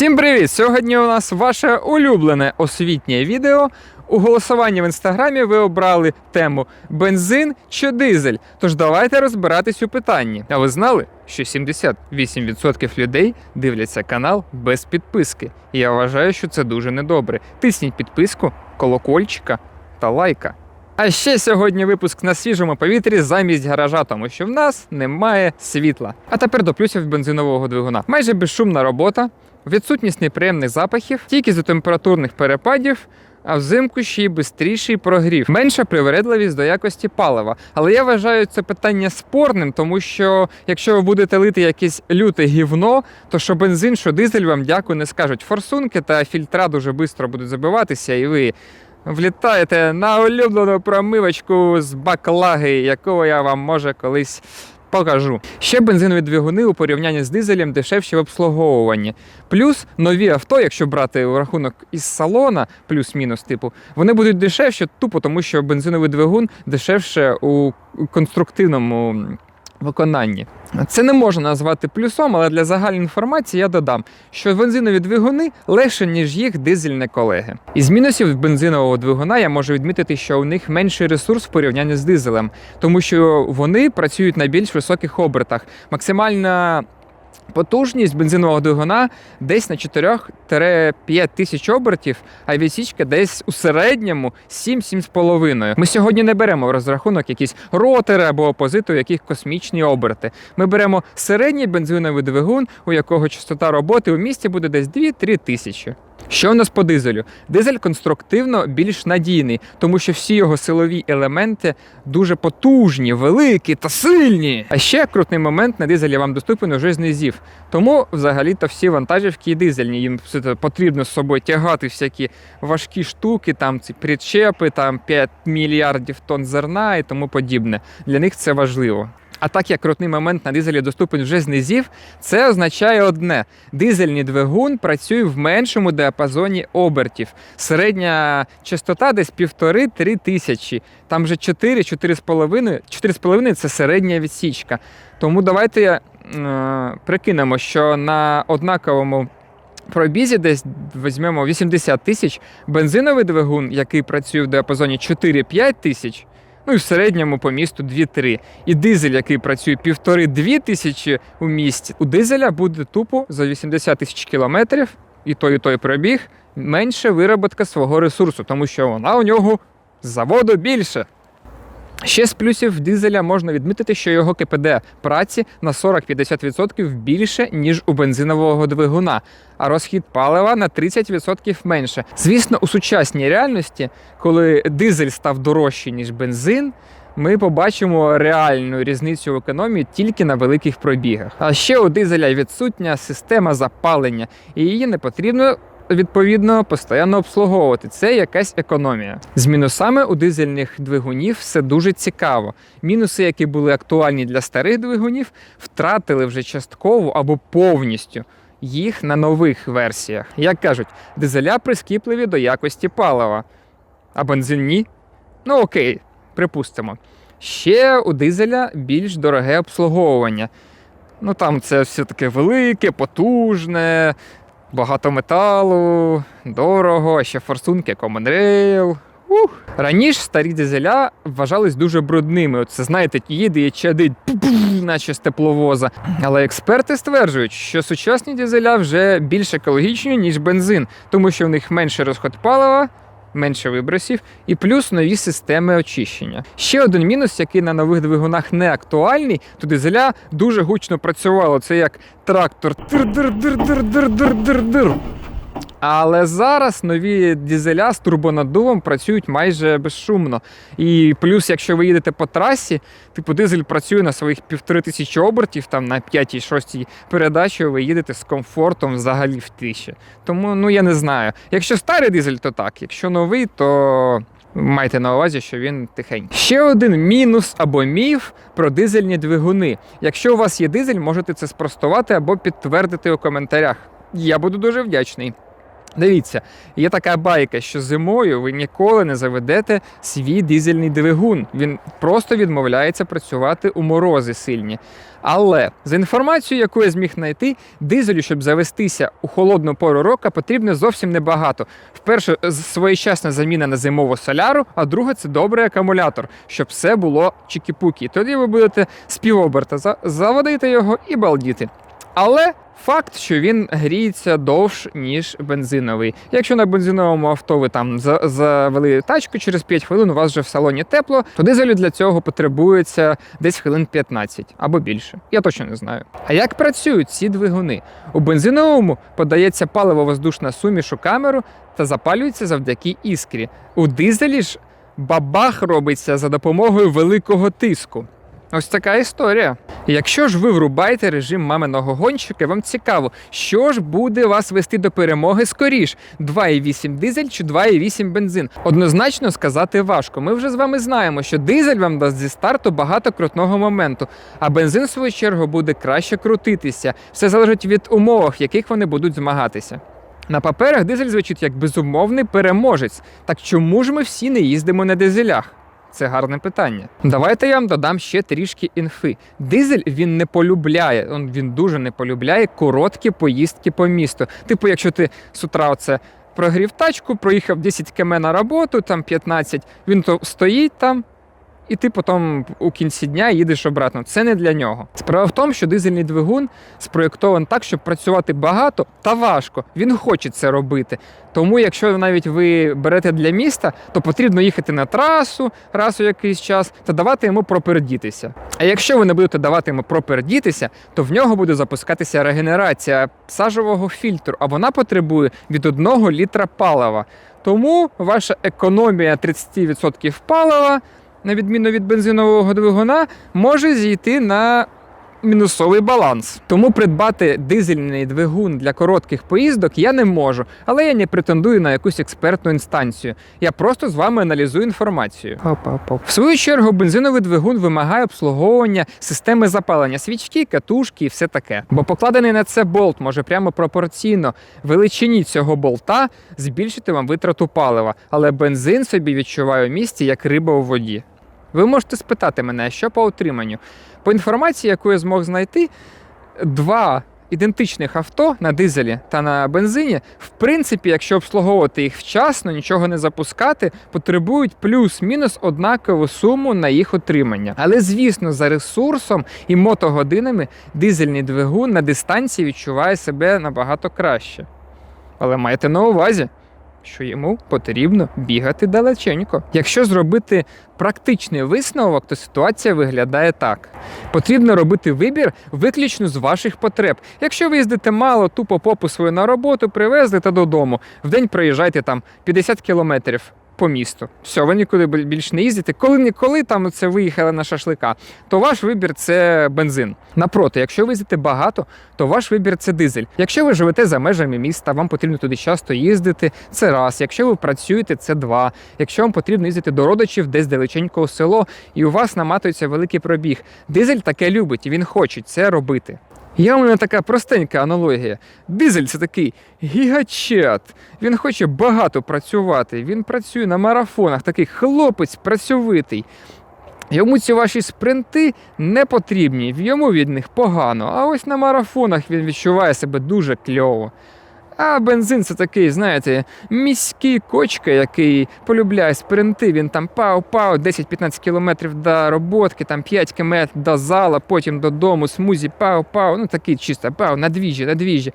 Всім привіт! Сьогодні у нас ваше улюблене освітнє відео. У голосуванні в інстаграмі ви обрали тему бензин чи дизель. Тож давайте розбиратись у питанні. А ви знали, що 78% людей дивляться канал без підписки? І я вважаю, що це дуже недобре. Тисніть підписку, колокольчика та лайка. А ще сьогодні випуск на свіжому повітрі замість гаража, тому що в нас немає світла. А тепер до плюсів бензинового двигуна. Майже безшумна робота, відсутність неприємних запахів, тільки з температурних перепадів. А взимку ще й бистріший прогрів, менша привередливість до якості палива. Але я вважаю це питання спорним, тому що якщо ви будете лити якесь люте гівно, то що бензин, що дизель вам дякую не скажуть. Форсунки та фільтра дуже швидко будуть забиватися, і ви влітаєте на улюблену промивочку з баклаги, якого я вам може колись покажу. Ще бензинові двигуни у порівнянні з дизелем дешевші в обслуговуванні. Плюс нові авто, якщо брати у рахунок із салона, плюс-мінус, типу, вони будуть дешевші тупо, тому що бензиновий двигун дешевше у конструктивному виконанні. Це не можна назвати плюсом, але для загальної інформації я додам, що бензинові двигуни легше, ніж їх дизельні колеги. Із мінусів бензинового двигуна я можу відмітити, що у них менший ресурс в порівнянні з дизелем, тому що вони працюють на більш високих обертах. Максимальна Потужність бензинового двигуна десь на 4-5 тисяч обертів, а відсічка десь у середньому 7-7,5. Ми сьогодні не беремо в розрахунок якісь ротори або опозиту, яких космічні оберти. Ми беремо середній бензиновий двигун, у якого частота роботи у місті буде десь 2-3 тисячі. Що у нас по дизелю? Дизель конструктивно більш надійний, тому що всі його силові елементи дуже потужні, великі та сильні. А ще крутний момент на дизелі вам доступен уже з низів. Тому взагалі-то всі вантажівки і дизельні. Їм потрібно з собою тягати всякі важкі штуки, там ці причепи, там 5 мільярдів тонн зерна і тому подібне. Для них це важливо. А так як крутний момент на дизелі доступен вже з низів, це означає одне: дизельний двигун працює в меншому діапазоні обертів. Середня частота десь півтори-три тисячі. Там вже 4, 4,5, 4,5 це середня відсічка. Тому давайте е, прикинемо, що на однаковому. Пробізі десь візьмемо 80 тисяч бензиновий двигун, який працює в діапазоні 4-5 тисяч, ну і в середньому по місту 2-3. І дизель, який працює півтори-дві тисячі у місті, у дизеля буде тупо за 80 тисяч кілометрів, і той, і той пробіг, менше вироботка свого ресурсу, тому що вона у нього заводу більше. Ще з плюсів дизеля можна відмітити, що його КПД праці на 40-50% більше, ніж у бензинового двигуна, а розхід палива на 30% менше. Звісно, у сучасній реальності, коли дизель став дорожчий, ніж бензин, ми побачимо реальну різницю в економії тільки на великих пробігах. А ще у дизеля відсутня система запалення, і її не потрібно відповідно постійно обслуговувати. Це якась економія. З мінусами у дизельних двигунів все дуже цікаво. Мінуси, які були актуальні для старих двигунів, втратили вже частково або повністю. Їх на нових версіях. Як кажуть, дизеля прискіпливі до якості палива, а бензин ні? Ну окей, припустимо. Ще у дизеля більш дороге обслуговування. Ну там це все таке велике, потужне, багато металу, дорого, ще форсунки, Rail. Ух. Раніше старі дизеля вважались дуже брудними. Оце, знаєте, їде і чадить, наче з тепловоза. Але експерти стверджують, що сучасні дизеля вже більш екологічні, ніж бензин, тому що в них менше розход палива, менше вибросів і плюс нові системи очищення. Ще один мінус, який на нових двигунах не актуальний, то дизеля дуже гучно працювало. Це як трактор. Дир-дир-дир-дир-дир-дир-дир. Але зараз нові дизеля з турбонаддувом працюють майже безшумно. І плюс, якщо ви їдете по трасі, типу дизель працює на своїх півтори тисячі обертів, там на 5-6 передачі ви їдете з комфортом взагалі в тиші. Тому ну я не знаю. Якщо старий дизель, то так. Якщо новий, то. Майте на увазі, що він тихенький. Ще один мінус або міф про дизельні двигуни. Якщо у вас є дизель, можете це спростувати або підтвердити у коментарях. Я буду дуже вдячний. Дивіться, є така байка, що зимою ви ніколи не заведете свій дизельний двигун. Він просто відмовляється працювати у морози сильні. Але за інформацією, яку я зміг знайти, дизелю, щоб завестися у холодну пору року, потрібно зовсім небагато. Вперше своєчасна заміна на зимову соляру, а друге це добрий акумулятор, щоб все було чікі-пукі. Тоді ви будете з півоберта за- заводити його і балдіти. Але факт, що він гріється довш, ніж бензиновий. Якщо на бензиновому авто ви там за- завели тачку, через 5 хвилин у вас вже в салоні тепло, то дизелю для цього потребується десь хвилин 15 або більше. Я точно не знаю. А як працюють ці двигуни? У бензиновому подається паливо-воздушна суміш у камеру та запалюється завдяки іскрі. У дизелі ж бабах робиться за допомогою великого тиску. Ось така історія. Якщо ж ви врубаєте режим маминого гонщика, вам цікаво, що ж буде вас вести до перемоги скоріш: 2,8 дизель чи 2,8 бензин. Однозначно сказати важко. Ми вже з вами знаємо, що дизель вам дасть зі старту багато крутного моменту, а бензин, в свою чергу, буде краще крутитися. Все залежить від умов, в яких вони будуть змагатися. На паперах дизель звучить як безумовний переможець. Так чому ж ми всі не їздимо на дизелях? Це гарне питання. Давайте я вам додам ще трішки інфи. Дизель він не полюбляє, він дуже не полюбляє короткі поїздки по місту. Типу, якщо ти з утра оце прогрів тачку, проїхав 10 км на роботу, там 15, він то стоїть там. І ти потім у кінці дня їдеш обратно. Це не для нього. Справа в тому, що дизельний двигун спроєктований так, щоб працювати багато та важко. Він хоче це робити. Тому, якщо навіть ви берете для міста, то потрібно їхати на трасу раз у якийсь час та давати йому пропердітися. А якщо ви не будете давати йому пропердітися, то в нього буде запускатися регенерація сажового фільтру, а вона потребує від 1 літра палива. Тому ваша економія 30% палива, на відміну від бензинового двигуна, може зійти на мінусовий баланс. Тому придбати дизельний двигун для коротких поїздок я не можу, але я не претендую на якусь експертну інстанцію. Я просто з вами аналізую інформацію. В свою чергу, бензиновий двигун вимагає обслуговування системи запалення свічки, катушки і все таке. Бо покладений на це болт може прямо пропорційно величині цього болта збільшити вам витрату палива, але бензин собі відчуває у місті як риба у воді. Ви можете спитати мене, що по утриманню. По інформації, яку я змог знайти, два ідентичних авто на дизелі та на бензині, в принципі, якщо обслуговувати їх вчасно, нічого не запускати, потребують плюс-мінус однакову суму на їх утримання. Але звісно, за ресурсом і мотогодинами дизельний двигун на дистанції відчуває себе набагато краще. Але майте на увазі, що йому потрібно бігати далеченько. Якщо зробити практичний висновок, то ситуація виглядає так: потрібно робити вибір виключно з ваших потреб. Якщо ви їздите мало, тупо попу свою на роботу, привезли та додому. В день проїжджайте там 50 кілометрів. По місту. Все, ви нікуди біль- більш не їздите. Коли ніколи там це виїхали на шашлика, то ваш вибір це бензин. Напроти, якщо ви їздите багато, то ваш вибір це дизель. Якщо ви живете за межами міста, вам потрібно туди часто їздити, це раз. Якщо ви працюєте, це два. Якщо вам потрібно їздити до родичів десь далеченько у село, і у вас наматується великий пробіг. Дизель таке любить, і він хоче це робити. Є у мене така простенька аналогія. Дизель це такий гігачат. Він хоче багато працювати. Він працює на марафонах, такий хлопець працьовитий. Йому ці ваші спринти не потрібні, йому від них погано. А ось на марафонах він відчуває себе дуже кльово. А бензин це такий, знаєте, міський кочка, який полюбляє спринти. Він там пау-пау, 10-15 кілометрів до роботки, там 5 км до зала, потім додому, смузі, пау-пау. Ну такий чисто пау, на двіжі, на двіжі.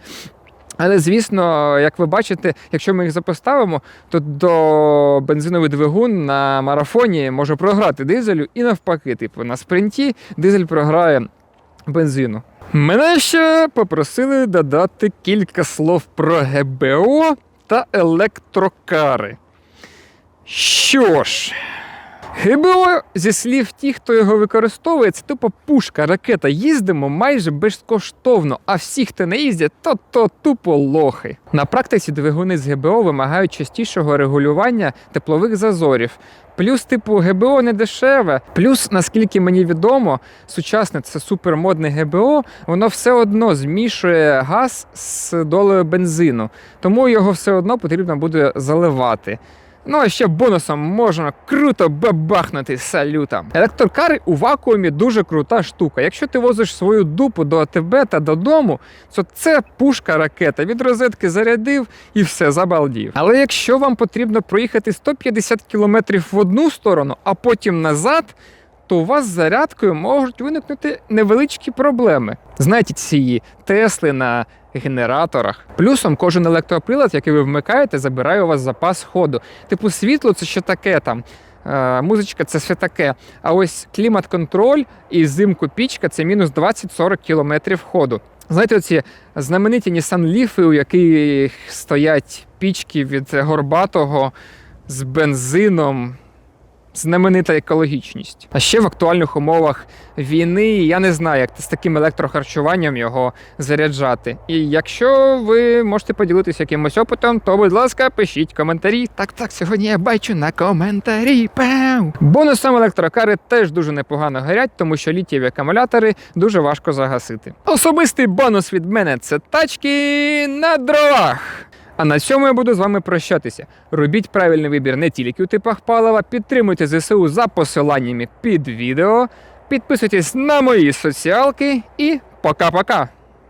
Але звісно, як ви бачите, якщо ми їх запоставимо, то до бензиновий двигун на марафоні може програти дизелю і навпаки, типу на спринті дизель програє бензину. Мене ще попросили додати кілька слов про ГБО та електрокари. Що ж, ГБО, зі слів тих, хто його використовує, це тупо пушка, ракета. Їздимо майже безкоштовно, а всі, хто не їздять, то то тупо лохи. На практиці двигуни з ГБО вимагають частішого регулювання теплових зазорів. Плюс, типу, ГБО не дешеве. Плюс, наскільки мені відомо, сучасне це супермодне ГБО, воно все одно змішує газ з долею бензину, тому його все одно потрібно буде заливати. Ну а ще бонусом можна круто бабахнути салютом. Електрокари у вакуумі дуже крута штука. Якщо ти возиш свою дупу до АТБ та додому, то це пушка ракета. Від розетки зарядив і все забалдів. Але якщо вам потрібно проїхати 150 км в одну сторону, а потім назад. То у вас з зарядкою можуть виникнути невеличкі проблеми. Знаєте, ці Тесли на генераторах. Плюсом кожен електроприлад, який ви вмикаєте, забирає у вас запас ходу. Типу, світло це ще таке там. е, Музичка це все таке. А ось клімат-контроль і взимку пічка це мінус 20-40 кілометрів ходу. Знаєте, оці знамениті Nissan Leaf, у яких стоять пічки від горбатого з бензином. Знаменита екологічність. А ще в актуальних умовах війни я не знаю, як з таким електрохарчуванням його заряджати. І якщо ви можете поділитися якимось опитом, то, будь ласка, пишіть коментарі. Так, так, сьогодні я бачу на коментарі. Пау! Бонусом електрокари теж дуже непогано горять, тому що літієві акумулятори дуже важко загасити. Особистий бонус від мене це тачки на дровах. А на цьому я буду з вами прощатися. Робіть правильний вибір не тільки у типах палива, підтримуйте ЗСУ за посиланнями під відео, підписуйтесь на мої соціалки і пока-пока!